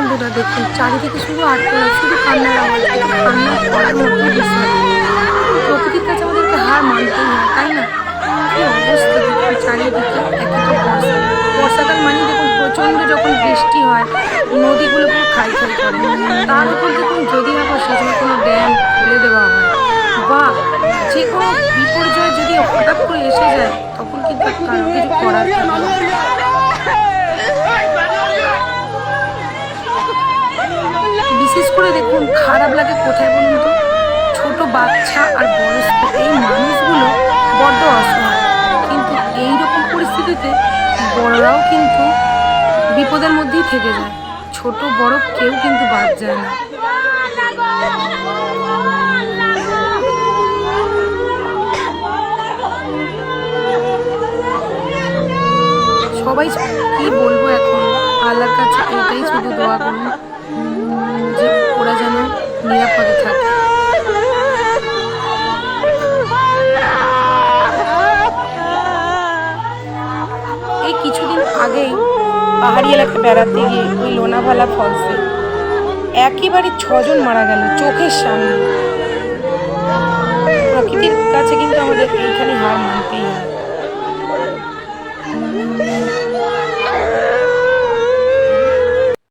বন্ধুরা দেখুন, চারিদিকে শুধু আটকলা, শুধু কান্নার আওয়াজ কান্না প্রকৃতির কাছে আমাদেরকে হার মানতেই হয়, তাই না? কি অবস্থা দেখুন, চারিদিকে একে তো বর্ষা। বর্ষাকাল মানে দেখুন, প্রচণ্ড যখন বৃষ্টি হয়, নদীগুলো পুরো খাই খাই করে। তার উপর দেখুন, যদি আবার সেখানে কোনো ড্যাম খুলে দেওয়া হয়, বা যে কোনো বিপর্যয় যদি হঠাৎ করে এসে যায়, তখন কিন্তু কারও কিছু করার না বিশেষ করে দেখুন, খারাপ লাগে কোথায় বলুন তো? ছোট বাচ্চা আর বয়স্ক, এই মানুষগুলো বড্ড অসহায়। কিন্তু এই রকম পরিস্থিতিতে বড়রাও কিন্তু বিপদের মধ্যেই থেকে যায়। ছোট, বড় কেউ কিন্তু বাদ যায় না। সবাই কি বলব এখন? আল্লাহর কাছে এটাই শুধু দোয়া করুন। যে ওরা যেন নিরাপদে থাকে। এই কিছুদিন আগেই পাহাড়ি এলাকায় বেড়াতে গিয়ে ওই লোনাভালা ফলসে একেবারে ছজন মারা গেল চোখের সামনে। প্রকৃতির কাছে কিন্তু আমাদের এইখানে হার মানতেই হয়।